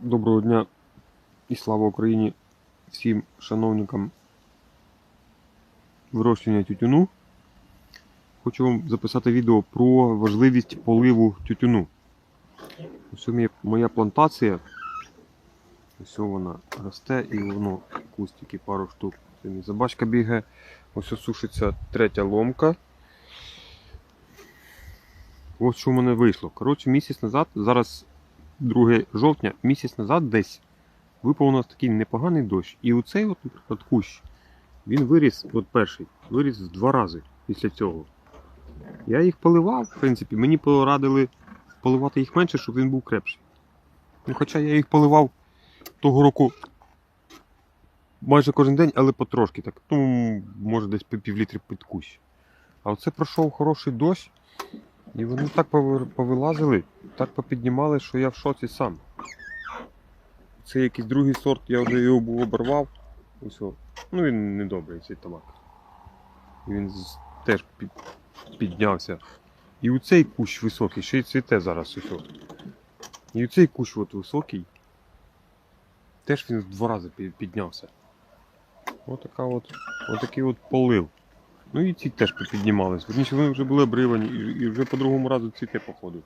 Доброго дня і слава Україні всім шановникам вирощування тютюну. Хочу вам записати відео про важливість поливу тютюну. Ось моя, моя плантація. Ось вона росте і воно кустики пару штук. Забачка бігає. Ось сушиться третя ломка. Ось що в мене вийшло. Коротше, місяць назад, зараз 2 жовтня, місяць назад десь випав у нас такий непоганий дощ. І оцей от, наприклад, кущ, він виріс, от перший, виріс в два рази після цього. Я їх поливав, в принципі, мені порадили поливати їх менше, щоб він був крепший. Ну, хоча я їх поливав того року майже кожен день, але потрошки так. Ну, може десь по півлітри під кущ. А оце пройшов хороший дощ, і вони так повилазили, так попіднімали, що я в шоці сам. Це якийсь другий сорт, я вже його був оборвав. Ось. Ну він недобрий, цей табак. Він теж під, піднявся. І у цей кущ високий, ще й цвіте зараз ось. І у цей кущ от високий. Теж він в два рази піднявся. Отака от, отакий от полив. Ну і ці теж піднімались. Верніше вони вже були обривані і, вже по другому разу цвіте походу.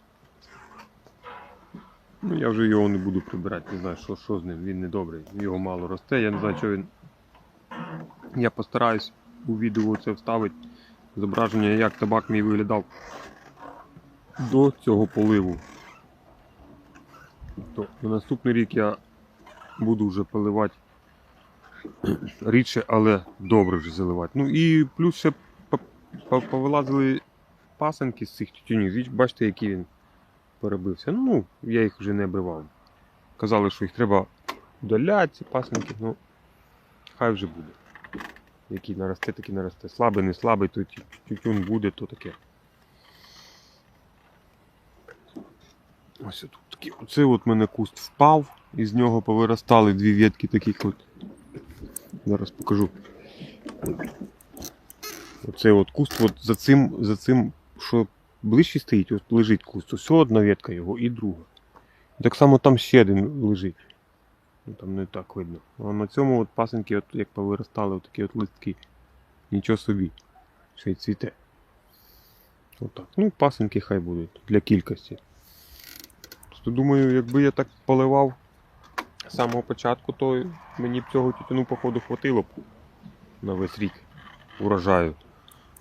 Ну я вже його не буду прибирати, не знаю, що, що з ним, він не добрий, його мало росте, я не знаю, що він. Я постараюсь у відео це вставити зображення, як табак мій виглядав до цього поливу. То на наступний рік я буду вже поливати рідше, але добре вже заливати. Ну і плюс ще по- по- повилазили пасенки з цих тютюнів. Бачите, який він перебився. Ну, я їх вже не обривав. Казали, що їх треба удаляти, ці пасенки, ну хай вже буде. Який наросте, такий наросте. Слабий, не слабий, то тютюн буде, то таке. Ось тут такий. Оце от мене куст впав, і з нього повиростали дві ветки таких от. Зараз покажу. Оце от куст, от за цим, за цим, що ближче стоїть, от лежить куст. Ось одна ветка його і друга. Так само там ще один лежить. Ну, Там не так видно. А на цьому от пасенки, от, як повиростали, от такі от листки. Нічого собі. Ще й цвіте. Отак. Ну, пасенки хай будуть для кількості. Просто думаю, якби я так поливав з самого початку, то мені б цього тютюну, походу, хватило б на весь рік урожаю.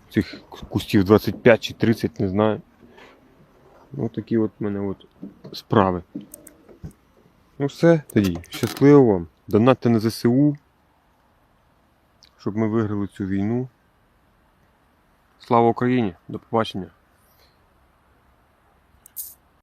Цих кустів 25 чи 30, не знаю. Ось такі от в мене от справи. Ну все, тоді. Щасливо вам. Донатьте на ЗСУ, щоб ми виграли цю війну. Слава Україні! До побачення!